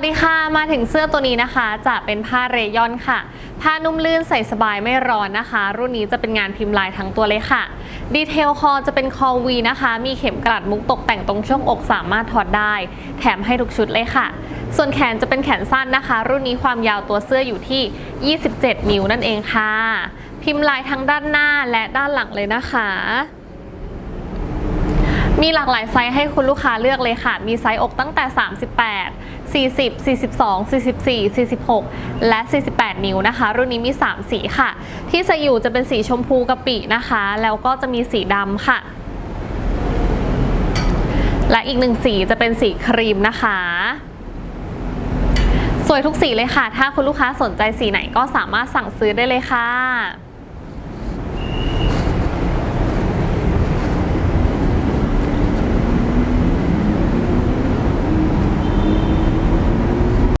วัสดีค่ะ มาถึงเสื้อตัวนี้นะคะ จะเป็นผ้าเรยอนค่ะ ผ้านุ่มลื่นใส่สบายไม่ร้อนนะคะ รุ่นนี้จะเป็นงานพิมพ์ลายทั้งตัวเลยค่ะ ดีเทลคอจะเป็นคอวีนะคะ มีเข็มกลัดมุกตกแต่งตรงช่วงอกสามารถถอดได้ แถมให้ทุกชุดเลยค่ะ ส่วนแขนจะเป็นแขนสั้นนะคะ รุ่นนี้ความยาวตัวเสื้ออยู่ที่ 27 นิ้วนั่นเองค่ะ พิมพ์ลายทั้งด้านหน้าและด้านหลังเลยนะคะ มีหลากหลายไซส์ให้คุณลูกค้าเลือกเลยค่ะ มีไซส์อกตั้งแต่ 38 40 42 44 46 และ 48 นิ้วนะคะ รุ่นนี้มี 3 สีค่ะ ที่ใส่อยู่จะเป็นสีชมพูกะปินะคะ แล้วก็จะมีสีดำค่ะ และอีกหนึ่งสีจะเป็นสีครีมนะคะ สวยทุกสีเลยค่ะ ถ้าคุณลูกค้าสนใจสีไหนก็สามารถสั่งซื้อได้เลยค่ะ